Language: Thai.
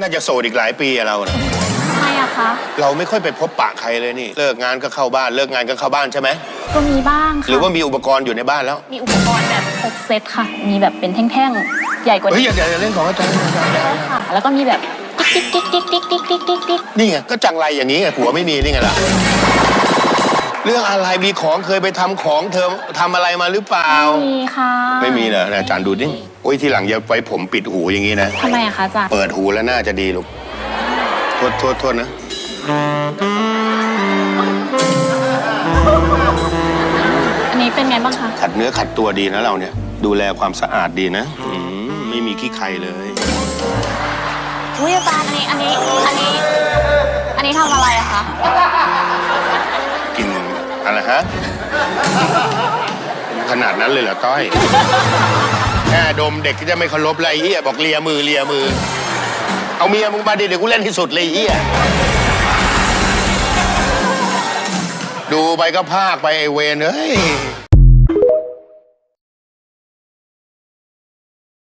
น่าจะโสดอีกหลายปีอะเราน่ะทำไมอะคะ เราไม่ค่อยไปพบปะใครเลยนี่ เลิกงานก็เข้าบ้าน เลิกงานก็เข้าบ้านใช่ไหม ก็มีบ้างค่ะ หรือว่ามีอุปกรณ์อยู่ในบ้านแล้ว มีอุปกรณ์แบบ6เซตค่ะ มีแบบเป็นแท่งๆ ใหญ่กว่าเฮ้ย นี้อย่าอย่าเล่นของอาจารย์อาจารย์อย่าค่ะ แล้วก็มีแบบติ๊กติ๊กติ๊กติ๊กติ๊กติ๊กติ๊กติ๊กนี่ไง ก็จังไรอย่างนี้ไงผัวไม่มีนี่ไงล่ะ เรื่องอะไรมีของเคยไปทำของเธอทำอะไรมาหรือเปล่า มีค่ะ ไม่มีเหรออาจารย์ดูดิโอ้ยทีหลังอย่าไว้ผมปิดหูอย่างนี้นะ ทำไมอะคะอาจารย์ เปิดหูแล้วน่าจะดีลูก โทษโทษโทษนะ อันนี้เป็นไงบ้างคะ ขัดเนื้อขัดตัวดีนะเราเนี่ย ดูแลความสะอาดดีนะอืมไม่มีขี้ใครเลย อุ้ยอาจารย์อันนี้อันนี้อันนี้ อันนี้ทำอะไรอะคะ กินอะไรฮะ ขนาดนั้นเลยเหรอต้อย แค่ดมเด็กก็จะไม่เคารพเลยไอ้เฮียบอกเลียมือเลียมือ เอาเมียมึงมาดิเดี๋ยวกูเล่นที่สุดเลยไอ้เฮียดูไปก็พากไปไอเวนเอ้ย